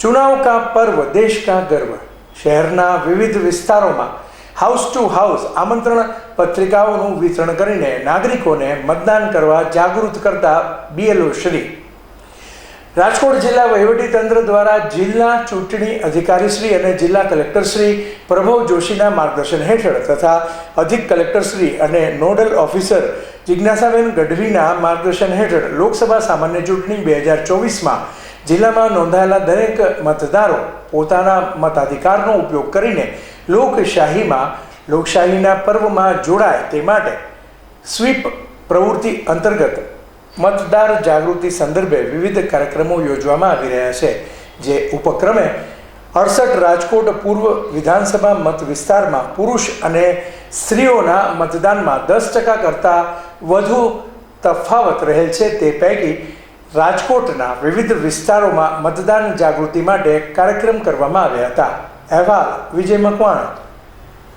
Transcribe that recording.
ચુનાવ કા પર્વ, દેશ કા ગર્વ? શહેરના વિવિધ વિસ્તારોમાં હાઉસ ટુ હાઉસ આમંત્રણ પત્રિકાઓનું વિતરણ કરીને નાગરિકોને મતદાન કરવા જાગૃત કરતા બીએલઓ શ્રી. રાજકોટ જિલ્લા વહીવટીતંત્ર દ્વારા જિલ્લા ચૂંટણી અધિકારીશ્રી અને જિલ્લા કલેક્ટરશ્રી પ્રભવ જોશીના માર્ગદર્શન હેઠળ તથા અધિક કલેક્ટરશ્રી અને નોડલ ઓફિસર જિજ્ઞાસાબેન ગઢવીના માર્ગદર્શન હેઠળ લોકસભા સામાન્ય ચૂંટણી બે હજાર ચોવીસમાં જિલ્લામાં નોંધાયેલા દરેક મતદારો પોતાના મતાધિકારનો ઉપયોગ કરીને લોકશાહીમાં લોકશાહીના પર્વમાં જોડાય તે માટે સ્વીપ પ્રવૃત્તિ અંતર્ગત મતદાર જાગૃતિ સંદર્ભે વિવિધ કાર્યક્રમો યોજવામાં આવી રહ્યા છે, જે ઉપક્રમે અડસઠ રાજકોટ પૂર્વ વિધાનસભા મત વિસ્તારમાં પુરુષ અને સ્ત્રીઓના મતદાનમાં દસ ટકા કરતાં વધુ તફાવત રહેલ છે તે પૈકી રાજકોટના વિવિધ વિસ્તારોમાં મતદાન જાગૃતિ માટે કાર્યક્રમ કરવામાં આવ્યા હતા. અહેવાલ વિજય મકવાણા.